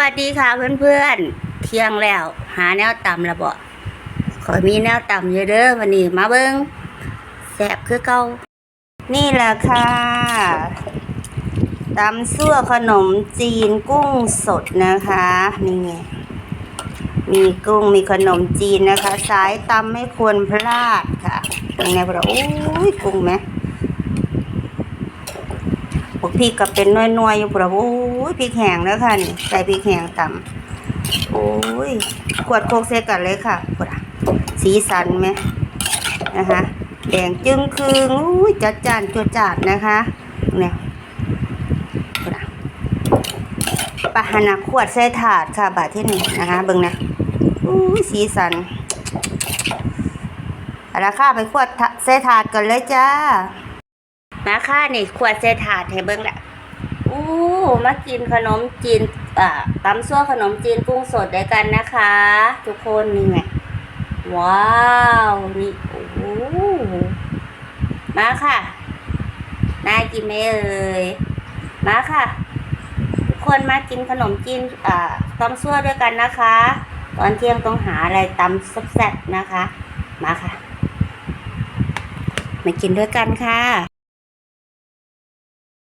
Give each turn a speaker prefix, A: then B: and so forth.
A: สวัสดีค่ะเพื่อนๆ เที่ยงแล้ว หาแนวต่ำละเบ่ขอมีแนวต่ำเยอะเด้อวันนี้มาเบิงแสบคือเก่านี่แหละค่ะตำซั่วขนมจีนกุ้งสดนะคะ นี่ไงมีกุ้งมีขนมจีนนะคะ สายตำไม่ควรพลาดค่ะเป็นไงพวกเราโอ้ยกุ้งไหม พริกก็เป็นน้อยๆอยู่ปะโอ้ยพริกแห้งแล้วค่ะนี่ใส่พริกแห้งต่ำโอ้ยขวดโคกเซกันเลยค่ะปะสีสันไหมนะคะแดงจึงคืงอุ้ยจัดจานจัวจาดนะคะเนี่ยปะปะหานะขวดใส่ถาดค่ะบาทที่หนึ่งนะคะเบิ่งนะอุ้ยสีสันเอาละค่ะไปขวดใส่ถาดกันเลยจ้า มาค่ะนี่ขวดเศษถาดให้เบิ่งแหละอู้มากินขนมจีนอ่าตำซั่วขนมจีนกุ้งสดด้วยกันนะคะ ทุกคนนี่ไงว้าวนี่โอ้มาค่ะน่ากินไหมเอ่ยมาค่ะ ทุกคนมากินขนมจีนอ่าตำซั่วด้วยกันนะคะ ตอนเที่ยงต้องหาอะไรตำแซ่บๆนะคะ มาค่ะ มากินด้วยกันค่ะ